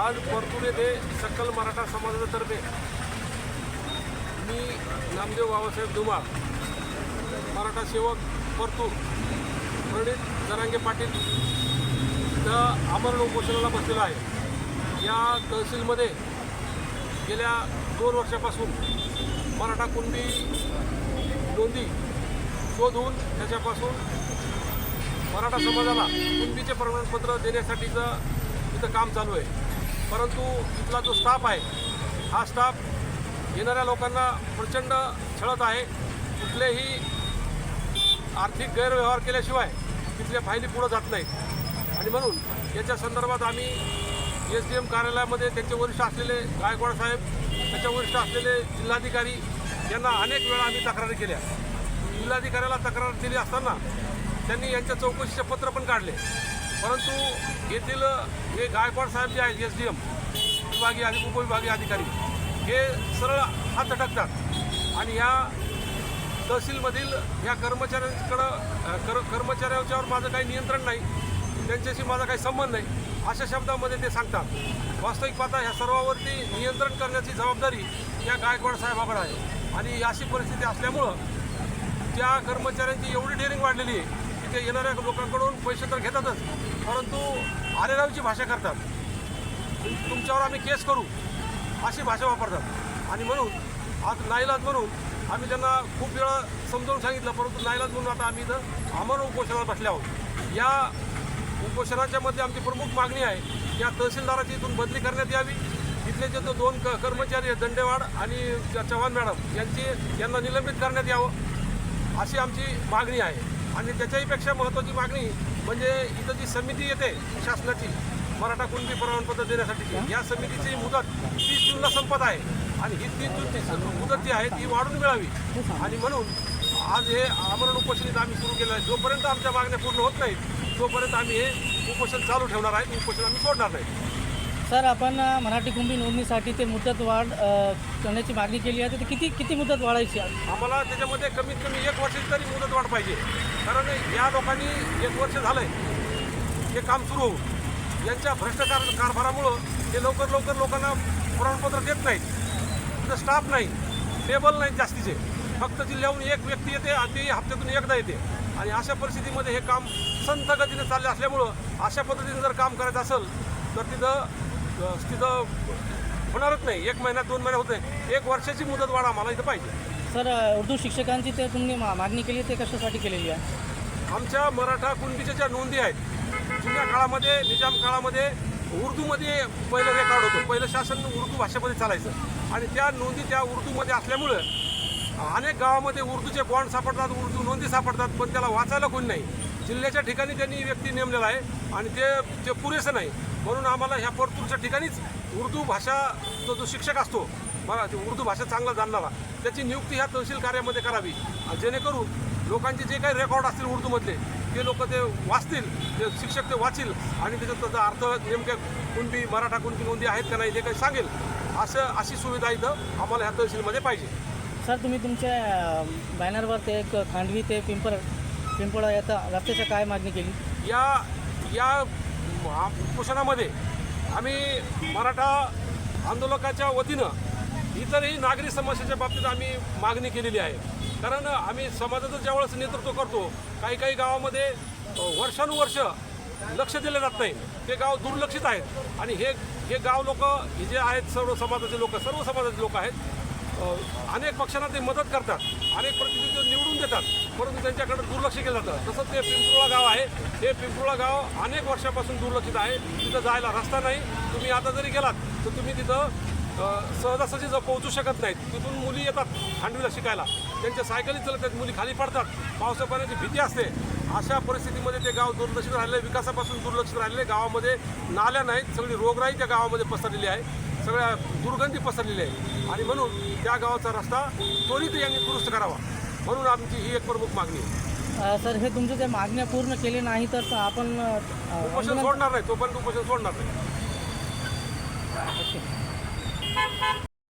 आज परतूर येथे सकल मराठा समाजातर्फे मी नामदेव बाबासाहेब दुमा मराठा सेवक परतूर प्रणित जरांगे पाटील इथं आमरण उपोषणाला बसलेलो आहे. या तहसीलमध्ये गेल्या दोन वर्षापासून मराठा कुणबी नोंदी शोधून त्याच्यापासून मराठा समाजाला कुणबीचे प्रमाणपत्र देण्यासाठीचं इथं काम चालू आहे. परंतु इथला जो स्टाफ आहे हा स्टाफ येणाऱ्या लोकांना प्रचंड छळत आहे. कुठलेही आर्थिक गैरव्यवहार केल्याशिवाय तिथल्या फायली पुढं जात नाहीत. आणि म्हणून याच्या संदर्भात आम्ही एस डी एम कार्यालयामध्ये त्यांचे वरिष्ठ असलेले गायकवाड साहेब त्याच्या वरिष्ठ असलेले जिल्हाधिकारी यांना अनेक वेळा आम्ही तक्रारी केल्या. जिल्हाधिकाऱ्याला तक्रार दिली असताना त्यांनी यांच्या चौकशीचे पत्र पण काढले. परंतु येथील हे गायकवाड साहेब जे आहेत एस डी एम विभागीय अधिक उपविभागीय अधिकारी हे सरळ हात अटकतात आणि ह्या तहसीलमधील ह्या कर्मचाऱ्यांकडं कर कर्मचाऱ्यांच्यावर माझं काही नियंत्रण नाही त्यांच्याशी माझा काही संबंध नाही अशा शब्दामध्ये ते सांगतात. वास्तविक पाहता ह्या सर्वावरती नियंत्रण करण्याची जबाबदारी या गायकवाड साहेबाकडे आहे. आणि अशी परिस्थिती असल्यामुळं त्या कर्मचाऱ्यांची एवढी डेअरिंग वाढलेली आहे ते येणाऱ्या लोकांकडून पैसे तर घेतातच परंतु आरेरावीची भाषा करतात. तुमच्यावर आम्ही केस करू अशी भाषा वापरतात. आणि म्हणून आज नाईलाज म्हणून आम्ही त्यांना खूप वेळा समजावून सांगितलं परंतु नाईलाज म्हणून आता आम्ही इथं आम्हाला उपोषणाला बसले आहोत. या उपोषणाच्या मध्ये आमची प्रमुख मागणी आहे या तहसीलदाराची इथून बदली करण्यात यावी. इथले जे दोन क कर्मचारी आहेत दंडेवाड आणि चव्हाण मॅडम यांची यांना निलंबित करण्यात यावं अशी आमची मागणी आहे. आणि त्याच्याही पेक्षा महत्त्वाची मागणी म्हणजे इथं जी समिती येते शासनाची मराठा कुणबी प्रमाणपत्र देण्यासाठीची या समितीची मुदत तीस जूनला संपत आहे. आणि ही तीस जूनची मुदत जी आहे ती वाढून मिळावी. आणि म्हणून आज हे आमरण उपोषण आम्ही सुरू केलं आहे. जोपर्यंत आमच्या मागण्या पूर्ण होत नाहीत तोपर्यंत आम्ही हे उपोषण चालू ठेवणार आहे. उपोषण आम्ही सोडणार नाही. सर आपण मराठी कुंभी नोंदणीसाठी ते मुदत वाढ करण्याची मागणी केली आहे. तर किती किती मुदत वाढायची आहे? आम्हाला त्याच्यामध्ये कमीत कमी एक वर्षाची तरी मुदत वाढ पाहिजे. कारण या लोकांनी एक वर्ष झालंय हे काम सुरू. होऊन यांच्या भ्रष्टाचार कारभारामुळं ते लवकर लवकर लोकांना प्रमाणपत्र देत नाहीत. तिथं स्टाफ नाही. टेबल नाहीत जास्तीचे. फक्त जिल्ह्याहून एक व्यक्ती येते आणि तेही हप्त्यातून एकदा येते. आणि अशा परिस्थितीमध्ये हे काम संथ गतीने चालले असल्यामुळं अशा पद्धतीने जर काम करायचं असेल तर तिथं तिथं होणारच नाही. एक महिन्यात दोन महिन्यात होत नाही एक वर्षाची मुदत वाढ आम्हाला इथं पाहिजे. सर उर्दू शिक्षकांची ते तुम्ही मा- मागणी केली ते कशासाठी केलेली आहे? आमच्या मराठा कुणबीच्या ज्या नोंदी आहेत जुन्या काळामध्ये निजाम काळामध्ये उर्दूमध्ये पहिलं रेकॉर्ड होतं. पहिलं शासन उर्दू भाषेमध्ये चालायचं. आणि त्या नोंदी त्या उर्दूमध्ये असल्यामुळं अनेक गावामध्ये उर्दूचे बॉन्ड सापडतात उर्दू नोंदी सापडतात पण त्याला वाचायला कोणी नाही. जिल्ह्याच्या ठिकाणी त्यांनी व्यक्ती नेमलेला आहे आणि ते ते पुरेसं नाही. म्हणून आम्हाला ह्या परतूरच्या ठिकाणीच उर्दू भाषा जो जो शिक्षक असतो मला उर्दू भाषा चांगला जाणणारा त्याची नियुक्ती ह्या तहसील कार्यामध्ये करावी. जेणेकरून लोकांचे जे काही रेकॉर्ड असतील उर्दूमधले ते लोक ते वाचतील ते शिक्षक ते वाचील आणि त्याच्यात त्याचा अर्थ नेमक्या कुणबी मराठा कुणबी नोंदी आहेत का नाही ते काही सांगेल. असं अशी सुविधा इथं आम्हाला ह्या तहसीलमध्ये पाहिजे. सर तुम्ही तुमच्या बॅनरवर ते एक खांडवी ते पिंपर पिंपळा येता रस्त्याच्या काय मागणी केली? या या उपोषणामध्ये आम्ही मराठा आंदोलकाच्या वतीनं इतरही नागरी समस्येच्या बाबतीत आम्ही मागणी केलेली आहे. कारण आम्ही समाजाचं ज्यावेळेस नेतृत्व करतो काही काही गावामध्ये वर्षानुवर्ष लक्ष दिलं जात नाही. ते गाव दुर्लक्षित आहेत. आणि हे हे गाव लोक हे जे आहेत सर्व समाजाचे लोक सर्व समाजाचे लोक आहेत अनेक पक्षांना ते मदत करतात. अनेक प्रतिनिधी निवडून देतात. परंतु त्यांच्याकडे दुर्लक्ष केलं जातं. तसंच ते पिंपरुळा गाव आहे. हे पिंपरुळा गाव अनेक वर्षापासून दुर्लक्षित आहे. तिथं जायला रस्ता नाही. तुम्ही आता जरी गेलात तर तुम्ही तिथं सहजासहजी जर पोहोचू शकत नाहीत तिथून मुली येतात खांडवीला शिकायला. त्यांच्या सायकली चालतात मुली खाली पडतात. पावसा पाण्याची भीती असते. अशा परिस्थितीमध्ये ते गाव दुर्लक्षित राहिले विकासापासून दुर्लक्षित राहिले गावामध्ये नाल्या नाहीत. सगळी रोगराई त्या गावामध्ये पसरलेली आहे. सगळ्या दुर्गंधी पसरलेली आहे आणि म्हणून त्या गावाचा रस्ता त्वरित यांनी दुरुस्त करावा. म्हणून आमची ही एक प्रमुख मागणी आहे. सर हे तुमच्या ज्या मागण्या पूर्ण केले नाही तर आपण उपोषण सोडणार नाही. तोपर्यंत उपोषण सोडणार नाही.